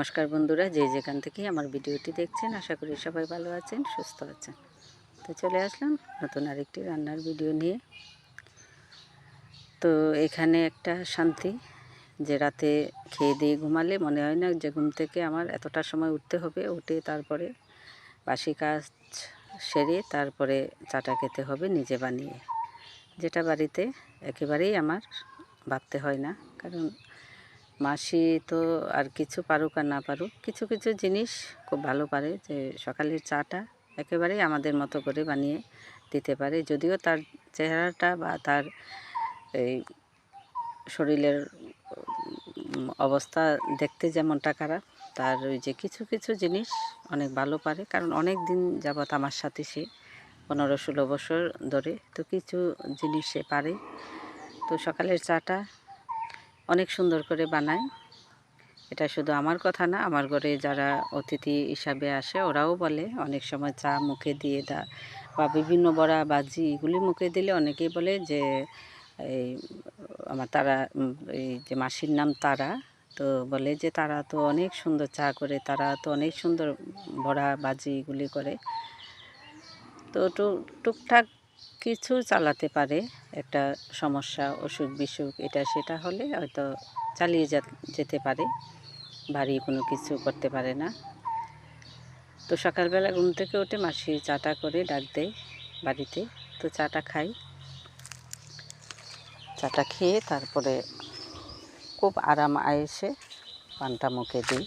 নমস্কার বন্ধুরা, যে যেখান থেকে আমার ভিডিওটি দেখছেন, আশা করি সবাই ভালো আছেন, সুস্থ আছেন। তো চলে আসলাম নতুন আরেকটি রান্নার ভিডিও নিয়ে। তো এখানে একটা শান্তি, যে রাতে খেয়ে দিয়ে ঘুমালে মনে হয় না যে ঘুম থেকে আমার এতটা সময় উঠতে হবে, উঠে তারপরে বাসি কাজ সেরে তারপরে চাটা খেতে হবে নিজে বানিয়ে। যেটা বাড়িতে একেবারেই আমার ভাবতে হয় না, কারণ মাসি তো আর কিছু পারুক আর না পারুক, কিছু কিছু জিনিস খুব ভালো পারে যে সকালের চাটা একেবারেই আমাদের মতো করে বানিয়ে দিতে পারে, যদিও তার চেহারাটা বা তার এই শরীরের অবস্থা দেখতে যেমনটা খারাপ, তার ওই যে কিছু কিছু জিনিস অনেক ভালো পারে, কারণ অনেক দিন যাবৎ আমার সাথে সে পনেরো ষোলো বছর ধরে তো কিছু জিনিস সে পারে। তো সকালের চাটা অনেক সুন্দর করে বানায়। এটা শুধু আমার কথা না, আমার ঘরে যারা অতিথি হিসাবে আসে ওরাও বলে। অনেক সময় চা মুখে দিয়ে দা বা বিভিন্ন বড়া বাজি এগুলি মুখে দিলে অনেকেই বলে যে, এই আমার তারা এই যে মাসির নাম তারা, তো বলে যে তারা তো অনেক সুন্দর চা করে, তারা তো অনেক সুন্দর বড়া বাজি এগুলি করে। তো টুকটাক কিছু চালাতে পারে, একটা সমস্যা, অসুখ বিসুখ, এটা সেটা হলে হয়তো চালিয়ে যেতে পারে, ভারী কোনো কিছু করতে পারে না। তো সকালবেলা ঘুম থেকে উঠে মাসি চাটা করে ডাক দেয় বাড়িতে, তো চাটা খাই। চাটা খেয়ে তারপরে খুব আরাম আয়েসে পানটা মুখে দিই।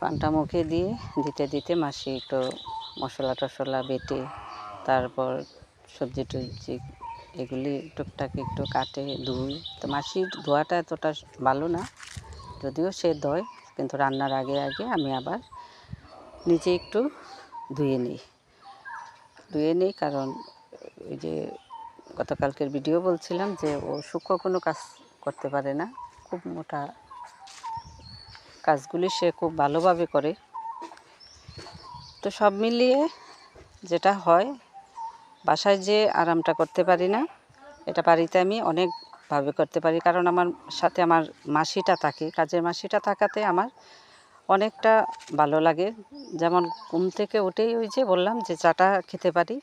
পানটা মুখে দিয়ে দিতে দিতে মাসি একটু মশলা টশলা বেটে তারপর সবজি টবজি এগুলি টুকটাক একটু কাটে, ধুই। তো মাসির ধোয়াটা এতটা ভালো না, যদিও সে ধোয়, কিন্তু রান্নার আগে আগে আমি আবার নিজে একটু ধুয়ে নিই। ধুয়ে নিই কারণ ওই যে গতকালকের ভিডিও বলছিলাম যে ও সূক্ষ্ম কোনো কাজ করতে পারে না, খুব মোটা কাজগুলি সে খুব ভালোভাবে করে। তো সব মিলিয়ে যেটা হয় বাসায় যে আরামটা করতে পারি না, এটা বাড়িতে আমি অনেকভাবে করতে পারি। কারণ আমার সাথে আমার মাসিটা থাকে, কাজের মাসিটা থাকাতে আমার অনেকটা ভালো লাগে। যেমন ঘুম থেকে উঠেই ওই যে বললাম যে চাটা খেতে পারি,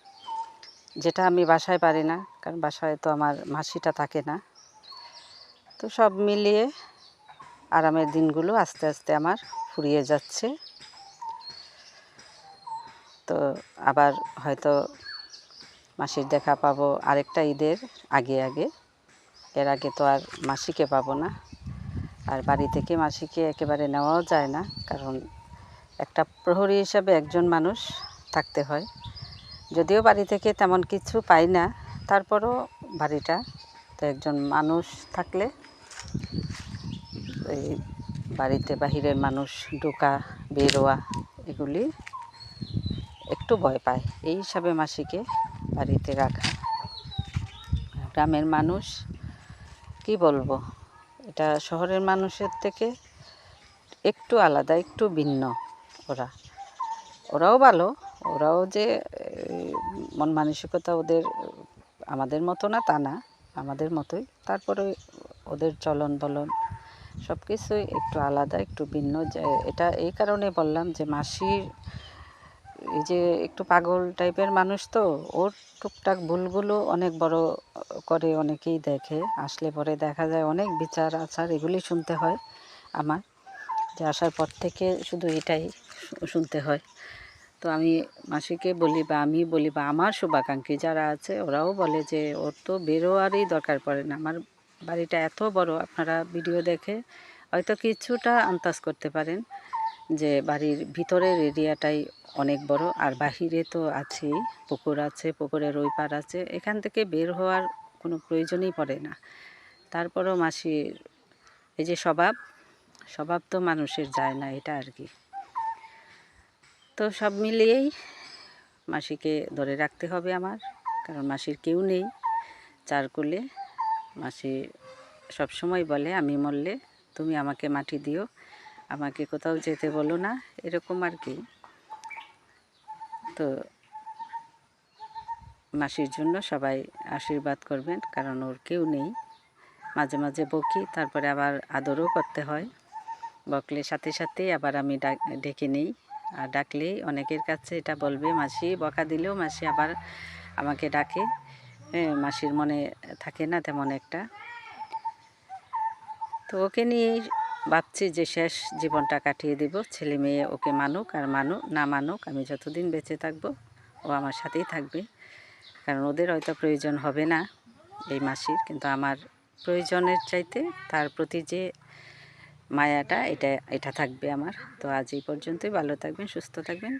যেটা আমি বাসায় পারি না, কারণ বাসায় তো আমার মাসিটা থাকে না। তো সব মিলিয়ে আরামের দিনগুলো আস্তে আস্তে আমার ফুরিয়ে যাচ্ছে। তো আবার হয়তো মাসির দেখা পাবো আরেকটা ঈদের আগে আগে। এর আগে তো আর মাসিকে পাবো না। আর বাড়ি থেকে মাসিকে একেবারে নেওয়াও যায় না, কারণ একটা প্রহরী হিসাবে একজন মানুষ থাকতে হয়। যদিও বাড়ি থেকে তেমন কিছু পাই না, তারপরও বাড়িটা তো একজন মানুষ থাকলে এই বাড়িতে বাহিরের মানুষ ঢোকা, বেরোয়া, এগুলি একটু ভয় পায়। এই হিসাবে মাসিকে বাড়িতে রাখা। গ্রামের মানুষ, কি বলব? এটা শহরের মানুষের থেকে একটু আলাদা, একটু ভিন্ন ওরা। ওরাও ভালো, ওরাও যে মন মানসিকতা ওদের, আমাদের মতো না, তা না, আমাদের মতোই। তারপরে ওদের চলন বলন সব কিছুই একটু আলাদা, একটু ভিন্ন। যে, এটা এই কারণে বললাম যে মাসির এই যে একটু পাগল টাইপের মানুষ তো, ওর টুকটাক ভুলগুলো অনেক বড় করে অনেকেই দেখে। আসলে পরে দেখা যায় অনেক বিচার আচার এগুলি শুনতে হয় আমার, যে আসার পর থেকে শুধু এটাই শুনতে হয়। তো আমি মাসিকে বলি বা আমি বলি বা আমার শুভাকাঙ্ক্ষী যারা আছে, ওরাও বলে যে ওর তো বেরোয়ারই দরকার পড়ে না। আমার বাড়িটা এত বড়, আপনারা ভিডিও দেখে হয়তো কিছুটা আন্দাজ করতে পারেন। যে বাড়ির ভিতরের এরিয়াটাই অনেক বড়, আর বাহিরে তো আছেই, পুকুর আছে, পুকুরের ওই পার আছে, এখান থেকে বের হওয়ার কোনো প্রয়োজনই পড়ে না। তারপরও মাসির, এই যে স্বভাব স্বভাব তো মানুষের যায় না, এটা আর কি। তো সব মিলিয়েই মাসিকে ধরে রাখতে হবে আমার, কারণ মাসির কেউ নেই চার কোলে। মাসি সবসময় বলে, আমি মরলে তুমি আমাকে মাটি দিও। আমাকে কোথাও যেতে বলো না, এরকম আর কি। তো মাসির জন্য সবাই আশীর্বাদ করবেন, কারণ ওর কেউ নেই। মাঝে মাঝে বকি, তারপরে আবার আদরও করতে হয়। বকলে সাথে সাথেই আবার আমি ডাক নিই। আর ডাকলেই অনেকের কাছে এটা বলবে, মাসি বকা দিলেও মাসি আবার আমাকে ডাকে। মাসির মনে থাকে না তেমন একটা। তো ওকে নিয়েই ভাবছি যে শেষ জীবনটা কাটিয়ে দিব। ছেলে মেয়ে ওকে মানুক আর মানুক, না মানুক আমি যতদিন বেঁচে থাকব, ও আমার সাথেই থাকবে। কারণ ওদের হয়তো প্রয়োজন হবে না এই মাসির, কিন্তু আমার প্রয়োজনের চাইতে তার প্রতি যে মায়াটা, এটা এটা থাকবে আমার। তো আজ এই পর্যন্তই, ভালো থাকবেন, সুস্থ থাকবেন।